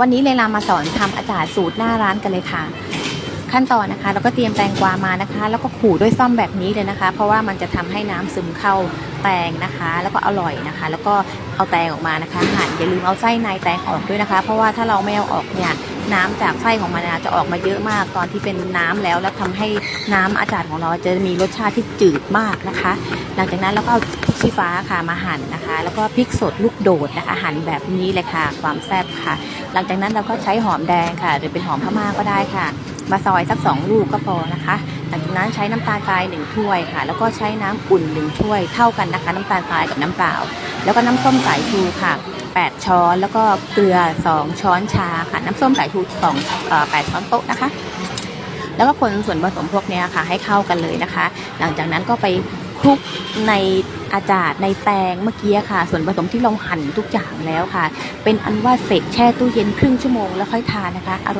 วันนี้เลลามาสอนทำอาจารย์สูตรหน้าร้านกันเลยค่ะ ขั้นตอนนะคะ เราก็เตรียมแตงกวามานะคะ แล้วก็ขูดด้วยซ่อมแบบนี้เลยนะคะ เพราะว่ามันจะทำให้น้ำซึมเข้าแตงนะคะ แล้วก็อร่อยนะคะ แล้วก็เอาแตงออกมานะคะหั่นอย่าลืมเอาไส้ในแตงออกด้วยนะคะ เพราะว่าถ้าเราไม่เอาออกเนี่ยน้ำจากไส้ของมันจะออกมาเยอะมากตอนที่เป็นน้ำแล้ว แล้วทำให้น้ำอาจารย์ของเราจะมีรสชาติที่จืดมากนะคะ หลังจากนั้นเราก็เอาพริกชี้ฟ้าค่ะมาหั่นนะคะ แล้วก็พริกสดลูกโดดนะคะหั่นแบบนี้เลยค่ะ ความแซ่บค่ะ หลังจากนั้นเราก็ใช้หอมแดงค่ะ หรือเป็นหอมพม่าก็ได้ค่ะ มาซอยสักสองลูกก็พอนะคะหลังจากนั้นใช้น้ำตาลทรายหนึ่งถ้วยค่ะ แล้วก็ใช้น้ำอุ่นหนึ่งถ้วยเท่ากันนะคะ น้ำตาลทรายกับน้ำเปล่า แล้วก็น้ำส้มสายชูค่ะ 8 ช้อนแล้วก็เกลือ 2 ช้อนชาค่ะ น้ำส้มสายชู2อ8ช้อนโต๊ะนะคะ แล้วก็คนส่วนผสมพวกนี้ค่ะ ให้เข้ากันเลยนะคะ หลังจากนั้นก็ไปคลุกในอาจารย์ในแตงเมื่อกี้ค่ะ ส่วนผสมที่เราหั่นทุกอย่างแล้วค่ะ เป็นอันว่าเสร็จแช่ตู้เย็นครึ่งชั่วโมงแล้วค่อยทานนะคะอร่อย